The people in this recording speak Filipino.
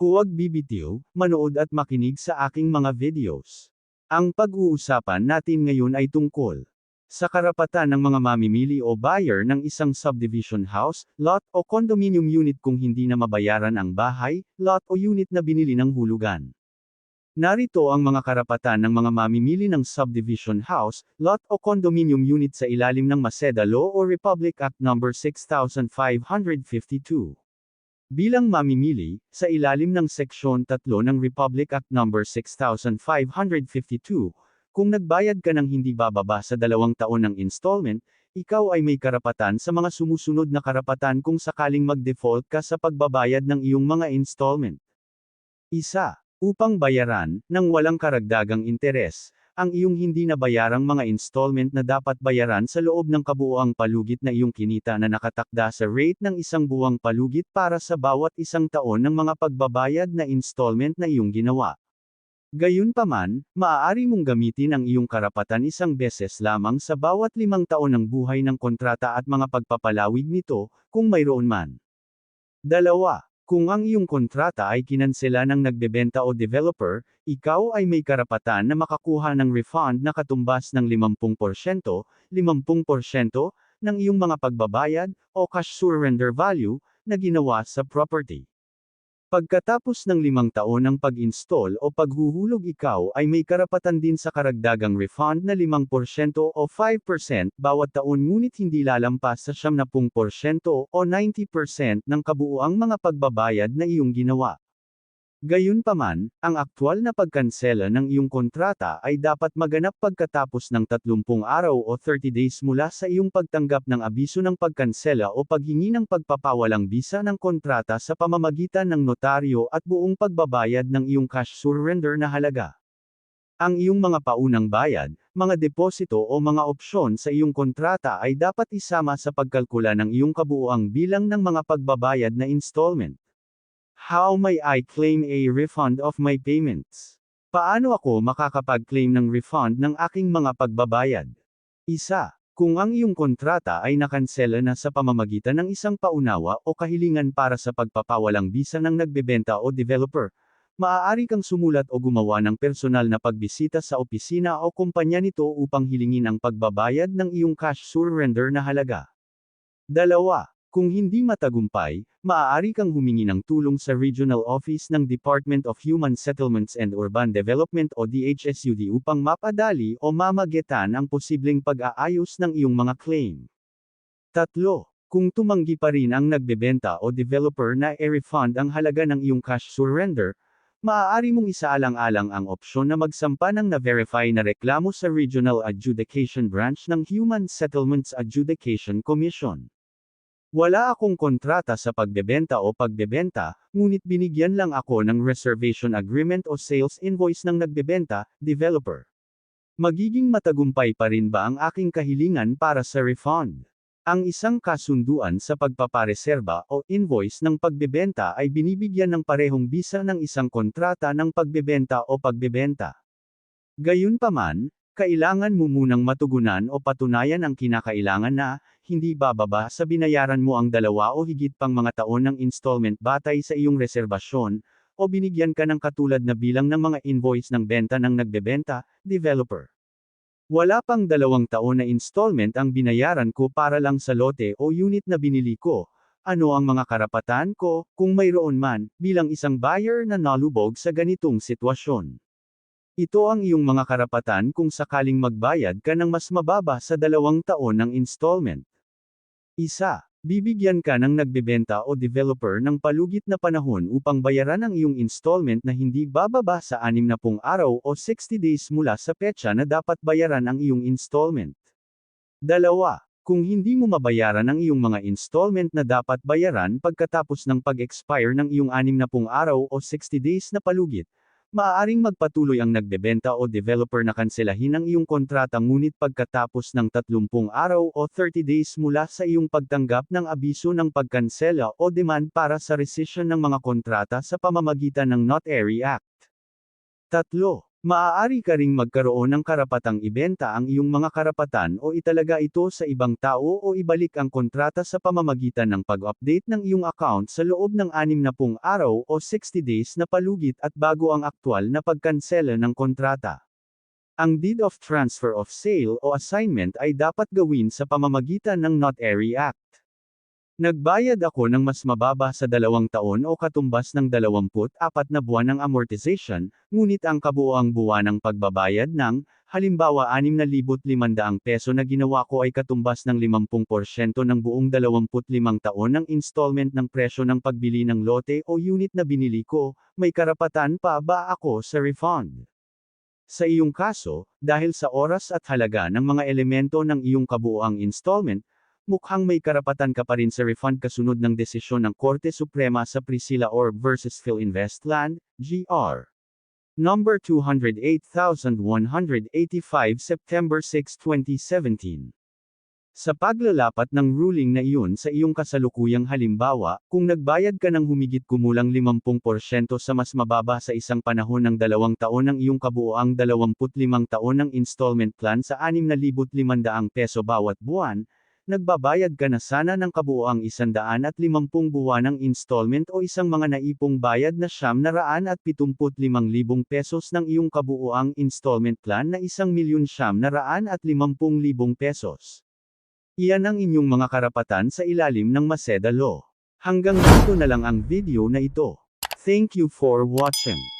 Huwag bibitiw, manood at makinig sa aking mga videos. Ang pag-uusapan natin ngayon ay tungkol sa karapatan ng mga mamimili o buyer ng isang subdivision house, lot o condominium unit kung hindi na mabayaran ang bahay, lot o unit na binili ng hulugan. Narito ang mga karapatan ng mga mamimili ng subdivision house, lot o condominium unit sa ilalim ng Maseda Law o Republic Act No. 6552. Bilang mamimili, sa ilalim ng Seksyon 3 ng Republic Act No. 6552, kung nagbayad ka ng hindi bababa sa dalawang taon ng installment, ikaw ay may karapatan sa mga sumusunod na karapatan kung sakaling mag-default ka sa pagbabayad ng iyong mga installment. Isa, upang bayaran, ng walang karagdagang interes, ang iyong hindi nabayarang mga installment na dapat bayaran sa loob ng kabuoang palugit na iyong kinita na nakatakda sa rate ng isang buwang palugit para sa bawat isang taon ng mga pagbabayad na installment na iyong ginawa. Gayunpaman, maaari mong gamitin ang iyong karapatan isang beses lamang sa bawat limang taon ng buhay ng kontrata at mga pagpapalawig nito, kung mayroon man. Dalawa. Kung ang iyong kontrata ay kinansela ng nagbebenta o developer, ikaw ay may karapatan na makakuha ng refund na katumbas ng 50%, 50% ng iyong mga pagbabayad, o cash surrender value, na ginawa sa property. Pagkatapos ng limang taon ng pag-install o paghuhulog ikaw ay may karapatan din sa karagdagang refund na 5% o 5% bawat taon ngunit hindi lalampas sa 70% o 90% ng kabuuang mga pagbabayad na iyong ginawa. Gayunpaman, ang aktwal na pagkansela ng iyong kontrata ay dapat maganap pagkatapos ng 30 araw o 30 days mula sa iyong pagtanggap ng abiso ng pagkansela o paghingi ng pagpapawalang bisa ng kontrata sa pamamagitan ng notaryo at buong pagbabayad ng iyong cash surrender na halaga. Ang iyong mga paunang bayad, mga deposito o mga opsyon sa iyong kontrata ay dapat isama sa pagkalkula ng iyong kabuuang bilang ng mga pagbabayad na installment. How may I claim a refund of my payments? Paano ako makakapag-claim ng refund ng aking mga pagbabayad? Isa, kung ang iyong kontrata ay nakansela na sa pamamagitan ng isang paunawa o kahilingan para sa pagpapawalang bisa ng nagbebenta o developer, maaari kang sumulat o gumawa ng personal na pagbisita sa opisina o kumpanya nito upang hilingin ang pagbabayad ng iyong cash surrender na halaga. Dalawa, kung hindi matagumpay, maaari kang humingi ng tulong sa Regional Office ng Department of Human Settlements and Urban Development o DHSUD upang mapadali o mamagetan ang posibleng pag-aayos ng iyong mga claim. Tatlo, kung tumanggi pa rin ang nagbebenta o developer na i-refund ang halaga ng iyong cash surrender, maaari mong isaalang-alang ang opsyon na magsampa ng na-verify na reklamo sa Regional Adjudication Branch ng Human Settlements Adjudication Commission. Wala akong kontrata sa pagbebenta o pagbebenta, ngunit binigyan lang ako ng reservation agreement o sales invoice ng nagbebenta, developer. Magiging matagumpay pa rin ba ang aking kahilingan para sa refund? Ang isang kasunduan sa pagpapareserba o invoice ng pagbebenta ay binibigyan ng parehong bisa ng isang kontrata ng pagbebenta o pagbebenta. Gayunpaman, kailangan mo munang matugunan o patunayan ang kinakailangan na, hindi bababa sa binayaran mo ang dalawa o higit pang mga taon ng installment batay sa iyong reserbasyon, o binigyan ka ng katulad na bilang ng mga invoice ng benta ng nagbebenta, developer. Wala pang dalawang taon na installment ang binayaran ko para lang sa lote o unit na binili ko. Ano ang mga karapatan ko, kung mayroon man, bilang isang buyer na nalubog sa ganitong sitwasyon? Ito ang iyong mga karapatan kung sakaling magbayad ka ng mas mababa sa dalawang taon ng installment. Isa, bibigyan ka ng nagbebenta o developer ng palugit na panahon upang bayaran ang iyong installment na hindi bababa sa 60 araw o 60 days mula sa petsa na dapat bayaran ang iyong installment. Dalawa, kung hindi mo mabayaran ang iyong mga installment na dapat bayaran pagkatapos ng pag-expire ng iyong 60 araw o 60 days na palugit, Maaaring magpatuloy ang nagbebenta o developer na kanselahin ang iyong kontrata ngunit pagkatapos ng 30 araw o 30 days mula sa iyong pagtanggap ng abiso ng pagkansela o demand para sa rescission ng mga kontrata sa pamamagitan ng Not Airy Act. Tatlo, maaari ka ring magkaroon ng karapatang ibenta ang iyong mga karapatan o italaga ito sa ibang tao o ibalik ang kontrata sa pamamagitan ng pag-update ng iyong account sa loob ng 60 araw o 60 days na palugit at bago ang aktwal na pagkansela ng kontrata. Ang deed of transfer of sale o assignment ay dapat gawin sa pamamagitan ng Not Airy Act. Nagbayad ako ng mas mababa sa dalawang taon o katumbas ng 24 na buwan ng amortization, ngunit ang kabuoang buwan ng pagbabayad ng, halimbawa 6,500 peso na ginawa ko ay katumbas ng 50% ng buong 25 taon ng installment ng presyo ng pagbili ng lote o unit na binili ko, may karapatan pa ba ako sa refund? Sa iyong kaso, dahil sa oras at halaga ng mga elemento ng iyong kabuoang installment, mukhang may karapatan ka pa rin sa refund kasunod ng desisyon ng Korte Suprema sa Priscilla Orb vs. Philinvestland, GR. Number 208185 September 6, 2017. Sa paglalapat ng ruling na iyon sa iyong kasalukuyang halimbawa, kung nagbayad ka ng humigit kumulang 50% sa mas mababa sa isang panahon ng dalawang taon ng iyong kabuoang 25 taon ng installment plan sa 6,500 peso bawat buwan, nagbabayad ka na sana ng kabuoang 150 buwanang installment o isang mga naipong bayad na siyam na raan at 75,000 pesos ng iyong kabuoang installment plan na 1,000,000 siyam na raan at 50,000 pesos. Iyan ang inyong mga karapatan sa ilalim ng Maseda Law. Hanggang dito na lang ang video na ito. Thank you for watching.